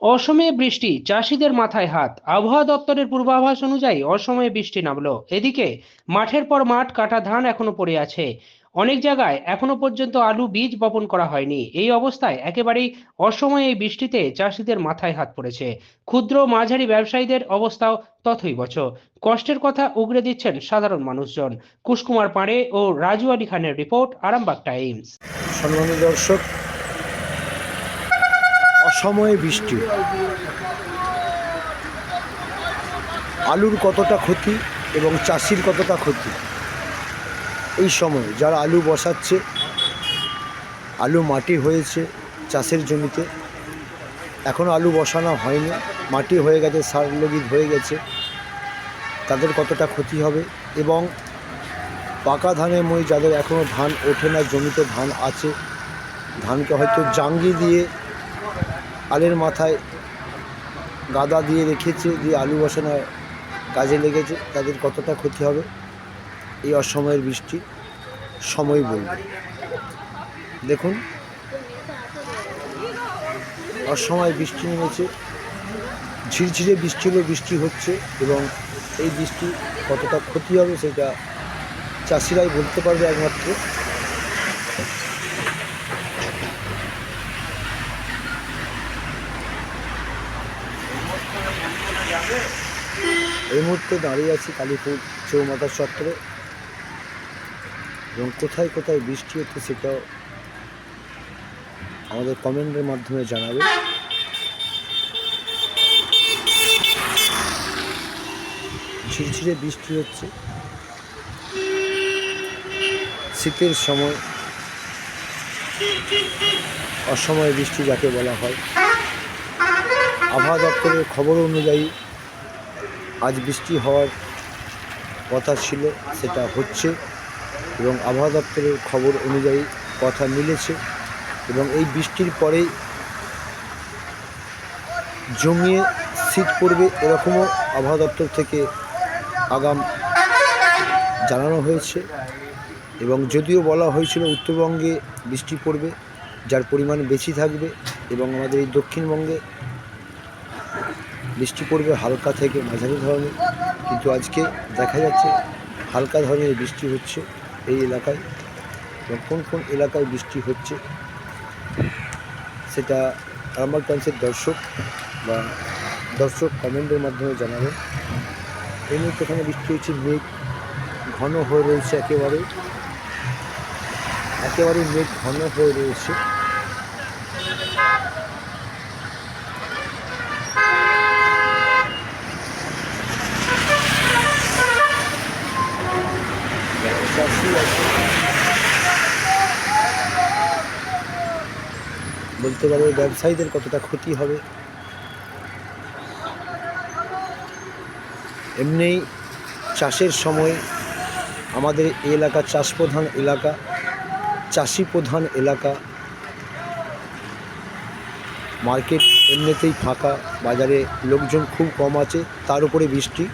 অসময়ে বৃষ্টি, চাষিদের মাথায় হাত। আবহাওয়া দপ্তরের পূর্বাভাস অনুযায়ী অসময়ে বৃষ্টি নামলো। এদিকে, মাঠের পর মাঠ, কাটা ধান এখনও পড়ে আছে। অনেক জায়গায় এখনও পর্যন্ত আলু, বীজ বপন করা হয়নি। এই অবস্থায় একেবারেই অসময়ে এই বৃষ্টিতে চাষিদের মাথায় হাত পড়েছে। ক্ষুদ্র, মাঝারি ব্যবসায়ীদের অবস্থাও তথৈবচ কষ্টের কথা উগরে দিচ্ছেন সাধারণ মানুষজন। কুশকুমার পাড়ে ও রাজু আলী খানের রিপোর্ট, আরামবাগ টাইমস। সম্মানিত দর্শক অসময়ে বৃষ্টি। আলুর কতটা ক্ষতি এবং চাষির কতটা ক্ষতি? এই সময় যারা আলু বসাচ্ছে, আলু মাটি হয়েছে চাষের জমিতে, এখন আলু বসানো হয়নি। মাটি হয়ে গেছে, সার লগিত হয়ে গেছে। তাদের কতটা ক্ষতি হবে এবং পাকা ধানের মই যাদের এখনও ধান ওঠে না, জমিতে ধান আছে, ধানকে হয়তো জাঙ্গি দিয়ে আলের মাথায় গাদা দিয়ে রেখেছে, দিয়ে আলু বসানোর কাজে লেগেছে, তাদের কতটা ক্ষতি হবে? এই অসময়ের বৃষ্টি, সময় বলবে। দেখুন, অসময় বৃষ্টি নেমেছে, ঝিরঝিরে বৃষ্টি হলেও বৃষ্টি হচ্ছে এবং এই বৃষ্টি কতটা ক্ষতি হবে সেটা চাষিরাই বলতে পারবে একমাত্র। এই মুহূর্তে দাঁড়িয়ে আছি কালীপুর চৌমাতার চত্বরে। এবং কোথায় কোথায় বৃষ্টি হচ্ছে সেটাও আমাদের কমেন্টের মাধ্যমে জানাবে। ঝিরঝিরে বৃষ্টি হচ্ছে। শীতের সময়, অসময়ে বৃষ্টি যাকে বলা হয়। আবহাওয়া দপ্তরের খবর অনুযায়ী আজ বৃষ্টি হওয়ার কথা ছিল, সেটা হচ্ছে এবং আবহাওয়া দপ্তরের খবর অনুযায়ী কথা মিলেছে এবং এই বৃষ্টির পরেই জমিয়ে শীত পড়বে এরকমও আবহাওয়া দপ্তর থেকে আগাম জানানো হয়েছে এবং যদিও বলা হয়েছিল উত্তরবঙ্গে বৃষ্টি পড়বে, যার পরিমাণ বেশি থাকবে এবং আমাদের এই দক্ষিণবঙ্গে বৃষ্টি পড়বে হালকা থেকে মাঝারি ধরনের, কিন্তু আজকে দেখা যাচ্ছে হালকা ধরনের বৃষ্টি হচ্ছে এই এলাকায়। এবং কোন কোন এলাকায় বৃষ্টি হচ্ছে সেটা আমার টাইমসের দর্শক বা দর্শক কমেন্টের মাধ্যমে জানাবেন। এই মুহূর্তে এখানে বৃষ্টি হচ্ছে, মেঘ ঘন হয়ে রয়েছে একেবারে। একেবারে মেঘ ঘন হয়ে রয়েছে চাষি আছে। বলতে পারবে ব্যবসায়ীদের কতটা ক্ষতি হবে। এমনি চাষের সময় আমাদের এলাকা চাষ প্রধান এলাকা চাষি প্রধান এলাকা, মার্কেট এমনিতেই ফাঁকা, বাজারে লোকজন খুব কম আছে, তার উপরে বৃষ্টি,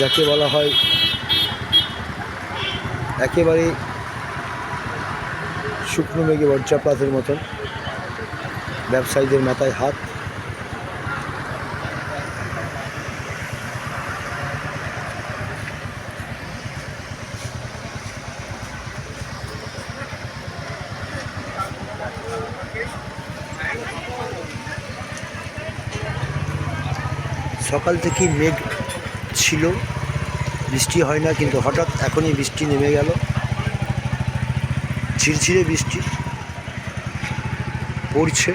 যাকে বলা হয় একেবারে শুকনো মেঘে বজ্রাপাতের মতন। ব্যবসায়ীদের মাথায় হাত। সকাল থেকেই মেঘ ছিল। বৃষ্টি হয় না, কিন্তু হঠাৎ এখনই বৃষ্টি নেমে গেল। ঝিরঝিরে বৃষ্টি পড়ছে।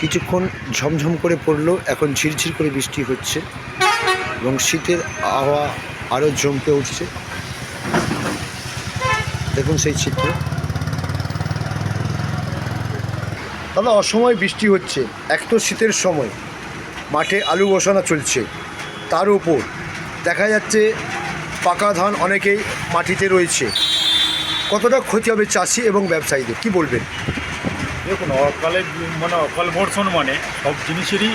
কিছুক্ষণ ঝমঝম করে পড়ল, এখন ঝিরঝির করে বৃষ্টি হচ্ছে এবং শীতের আবহাওয়া আরও জমকে উঠছে। দেখুন সেই চিত্র। দাদা, অসময় বৃষ্টি হচ্ছে। এক তো শীতের সময়। মাঠে আলু বসানো চলছে। তার উপর দেখা যাচ্ছে পাকা ধান অনেকেই মাটিতে রয়েছে। কতটা ক্ষতি হবে চাষি এবং ব্যবসায়ীদের? কি বলবেন? দেখুন, অকালে মানে অকাল বর্ষণ মানে সব জিনিসেরই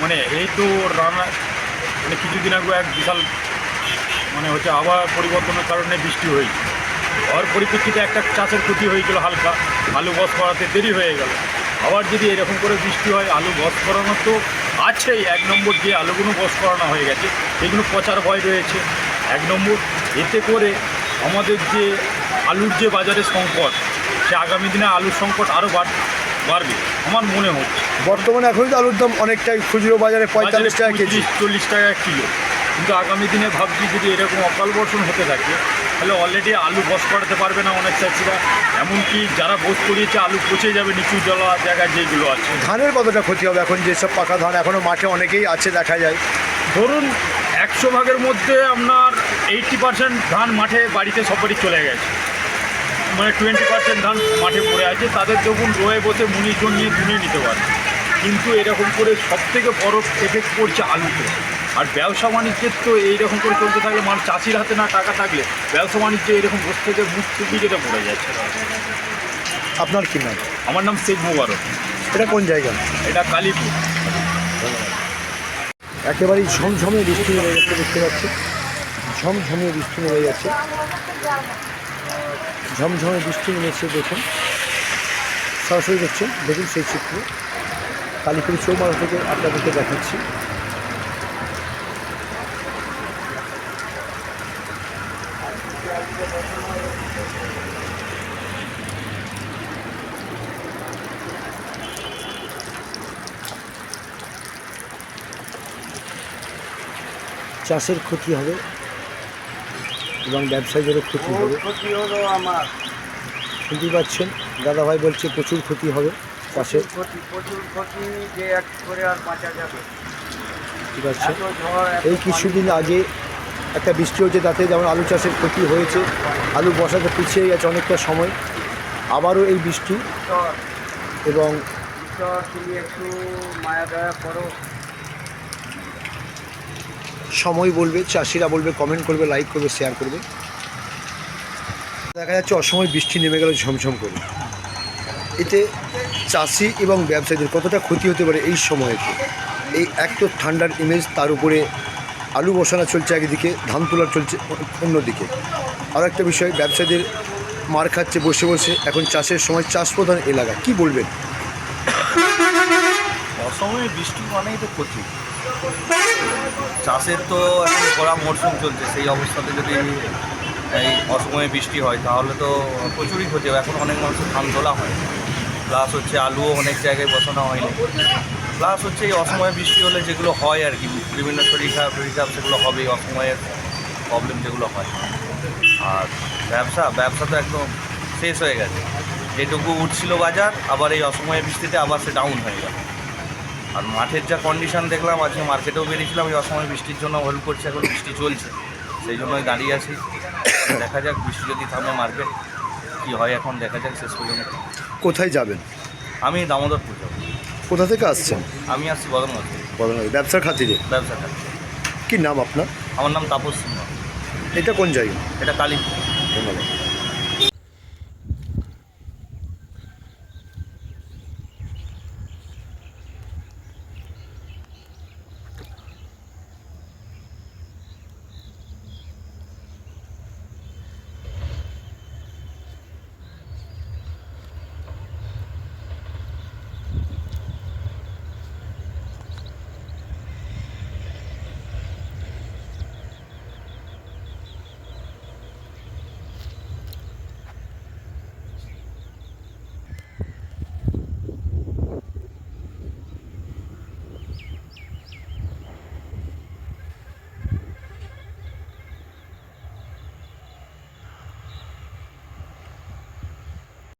মানে এই তো রান্না মানে কিছুদিন আগে এক বিশাল মানে হচ্ছে আবহাওয়া পরিবর্তনের কারণে বৃষ্টি হয়েছে। হওয়ার পরিপ্রেক্ষিতে একটা চাষের ক্ষতি হয়ে গেল হালকা। আলু বস করাতে দেরি হয়ে গেল। আবার যদি এরকম করে বৃষ্টি হয়, আলু বস করানো তো আছেই। এক নম্বর যে আলুগুলো বস করানো হয়ে গেছে, সেগুলো পচার ভয় রয়েছে। এক নম্বর এতে করে আমাদের যে আলুর যে বাজারে সংকট সে আগামী দিনে আলুর সংকট আরও বাড় বাড়বে আমার মনে হচ্ছে। বর্তমানে এখন তো আলুর দাম অনেকটাই খুচরো বাজারে পঁয়তাল্লিশ টাকা কেজি। চল্লিশ টাকা কিলো। কিন্তু আগামী দিনে ভাবছি যদি এরকম অকাল বর্ষণ হতে থাকে তাহলে অলরেডি আলু বস করাতে পারবে না অনেক চাষিরা। এমনকি যারা বস করিয়েছে আলু পচে যাবে নিচু জলা জায়গায় যেগুলো আছে। ধানের কতটা ক্ষতি হবে এখন? যেসব পাকা ধান এখনও মাঠে অনেকেই আছে দেখা যায়। ধরুন একশো ভাগের মধ্যে আপনার এইটটি পার্সেন্ট ধান মাঠে বাড়িতে সবারই চলে গেছে। মানে টোয়েন্টি পার্সেন্ট ধান মাঠে পড়ে আছে। তাদের দেখুন রয়ে বসে মুনিজন নিয়ে তুলে নিতে পারে। কিন্তু এরকম করে সব থেকে বড় এফেক্ট পড়ছে আলুতে। আর ব্যবসা বাণিজ্যের তো এইরকম করে চলতে থাকলে মানে চাষির হাতে না টাকা থাকলে ব্যবসা বাণিজ্য এরকম বসে থেকে মুখ টুপি যেটা পড়ে যাচ্ছে। আপনার কি নাম? আমার নাম শেখ মুবারক। এটা কোন জায়গা? এটা কালীপুর। একেবারেই ঝমঝমে বৃষ্টি হয়ে যাচ্ছে, দেখতে পাচ্ছি। ঝমঝমে বৃষ্টি নেমে যাচ্ছে। ঝমঝমে বৃষ্টি নেমেছে, দেখুন। সরাসরি দেখছেন, দেখুন সেই চিত্র। কালীপুরি চৌমাথা থেকে আপনাদেরকে দেখাচ্ছি। চাষের ক্ষতি হবে এবং ব্যবসায়ীদেরও ক্ষতি হবে। ক্ষতি হলো আমার শুনতেই পাচ্ছেন, দাদাভাই বলছে প্রচুর ক্ষতি হবে চাষের। ক্ষতি প্রচুর ক্ষতি যে এক করে আর বাঁচা যাবে ঠিক আছে এই কিছুদিন আগে একটা বৃষ্টি হয়েছে, তাতে যেমন আলু চাষের ক্ষতি হয়েছে, আলু বসাতে পিছিয়ে গেছে অনেকটা সময়, আবারও এই বৃষ্টি এবং একটু মায়া দয়া করো সময় বলবে, চাষিরা বলবে কমেন্ট করবে লাইক করবে শেয়ার করবে। দেখা যাচ্ছে অসময় বৃষ্টি নেমে গেল ঝমঝম করে। এতে চাষি এবং ব্যবসায়ীদের কতটা ক্ষতি হতে পারে এই সময়তে এই এক তো ঠান্ডার ইমেজ তার উপরে আলু বসানো চলছে একদিকে, ধান তোলা চলছে অন্যদিকে। আরও একটা বিষয়, ব্যবসায়ীদের মার খাচ্ছে, বসে বসে। এখন চাষের সময় চাষ প্রধান এলাকা, কি বলবেন? অসময়ে বৃষ্টি মানেই তো ক্ষতি। চাষের তো এখন খরা মরশুম চলছে, সেই অবস্থাতে যদি এই অসময়ে বৃষ্টি হয়, তাহলে তো প্রচুরই ক্ষতি হবে। এখন অনেক মানুষের ধান তোলা হয়। প্লাস হচ্ছে আলুও অনেক জায়গায় বসানো হয়নি। প্লাস হচ্ছে এই অসময়ে বৃষ্টি হলে যেগুলো হয় আর কি, বিভিন্ন শরীর খারাপ শরীর খারাপ সেগুলো হবেই অসময়ের প্রবলেম যেগুলো হয়। আর ব্যবসা ব্যবসা তো একদম শেষ হয়ে গেছে। যেটুকু উঠছিল বাজার, আবার এই অসময়ে বৃষ্টিতে আবার সে ডাউন হয়ে গেল। আর মাঠের যা কন্ডিশন দেখলাম আজকে মার্কেটেও বেরিয়েছিলাম এই অসময় বৃষ্টির জন্য হোল্ড করছে এখন বৃষ্টি চলছে। সেই জন্যই দাঁড়িয়ে আছি। দেখা যাক বৃষ্টি যদি থামে মার্কেট কী হয় এখন দেখা যাক শেষ পর্যন্ত। কোথায় যাবেন? আমি দামোদরপুর যাব। কোথা থেকে আসছেন? আমি আসছি বদনগর থেকে, বদনগর ব্যবসার খাতিরে। কি নাম আপনার? আমার নাম তাপস সিংহ। এটা কোন জায়গা? এটা কালীপুর। ধন্যবাদ।